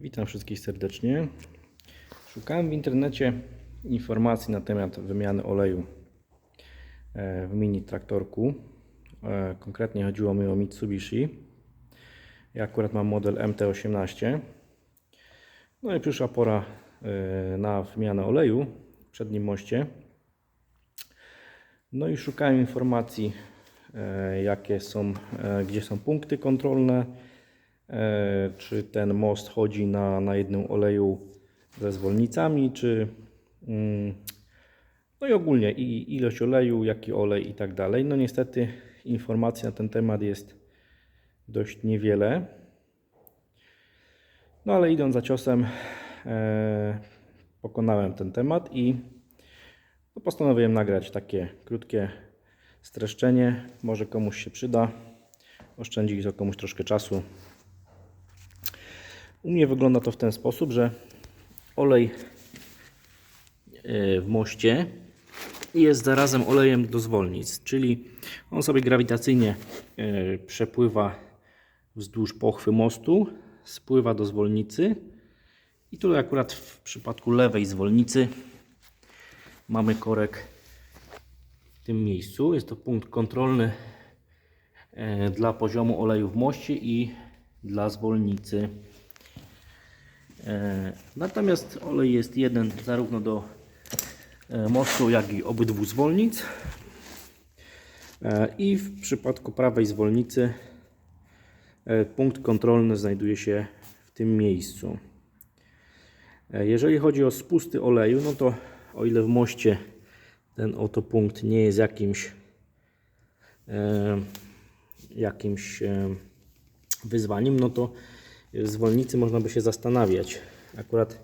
Witam wszystkich serdecznie. Szukałem w internecie informacji na temat wymiany oleju e, w mini traktorku. E, Konkretnie chodziło mi o Mitsubishi. Ja akurat mam model MT18. No i przyszła pora e, na wymianę oleju w przednim moście. No i szukałem informacji, jakie są, gdzie są punkty kontrolne, czy ten most chodzi na, na jednym oleju ze zwolnicami, czy mm, no i ogólnie i ilość oleju, jaki olej i tak dalej. No niestety informacji na ten temat jest dość niewiele. No ale idąc za ciosem e, pokonałem ten temat i no postanowiłem nagrać takie krótkie streszczenie. Może komuś się przyda. Oszczędzi to komuś troszkę czasu. U mnie wygląda to w ten sposób, że olej e, w moście jest zarazem olejem do zwolnic, czyli on sobie grawitacyjnie e, przepływa wzdłuż pochwy mostu, spływa do zwolnicy i tutaj akurat w przypadku lewej zwolnicy mamy korek w tym miejscu. Jest to punkt kontrolny e, dla poziomu oleju w moście i dla zwolnicy. E, Natomiast olej jest jeden zarówno do e, mostu, jak i obydwu zwolnic. E, I w przypadku prawej zwolnicy punkt kontrolny znajduje się w tym miejscu. Jeżeli chodzi o spusty oleju, no to o ile w moście ten oto punkt nie jest jakimś jakimś wyzwaniem, no to zwolnicy można by się zastanawiać. Akurat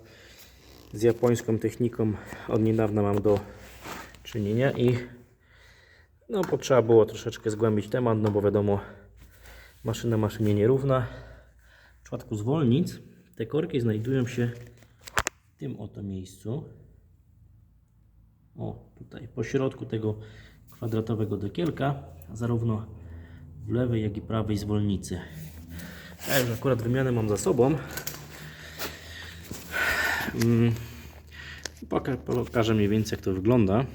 z japońską techniką od niedawna mam do czynienia i no potrzeba było troszeczkę zgłębić temat, no bo wiadomo maszyna maszynie nierówna. W przypadku zwolnic te korki znajdują się w tym oto miejscu. O, tutaj po środku tego kwadratowego dekielka, zarówno w lewej, jak i prawej zwolnicy. Ja już akurat wymianę mam za sobą. Mm, poka- Pokażę mniej więcej jak to wygląda.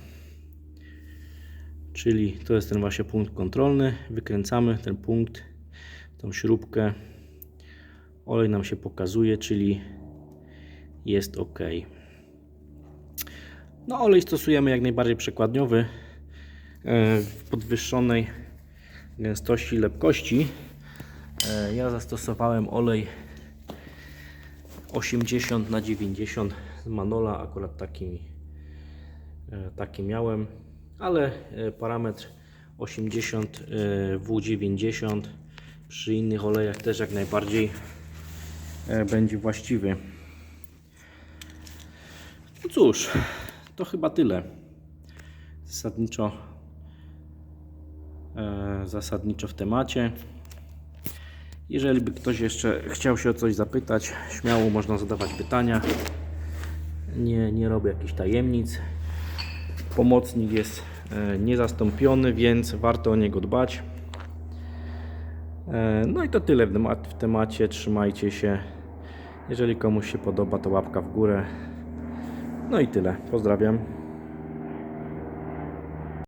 Czyli to jest ten właśnie punkt kontrolny. Wykręcamy ten punkt, tą śrubkę. Olej nam się pokazuje, czyli jest ok. No olej stosujemy jak najbardziej przekładniowy e, w podwyższonej gęstości lepkości. E, Ja zastosowałem olej 80 na 90 z Manola, akurat taki, e, taki miałem, ale e, parametr 80 e, W90 przy innych olejach też jak najbardziej będzie właściwy. No cóż, to chyba tyle. Zasadniczo, zasadniczo w temacie. Jeżeli by ktoś jeszcze chciał się o coś zapytać, śmiało można zadawać pytania. Nie, nie robię jakichś tajemnic. Pomocnik jest e, niezastąpiony, więc warto o niego dbać. E, No i to tyle w temacie. Trzymajcie się. Jeżeli komuś się podoba, to łapka w górę. No i tyle. Pozdrawiam.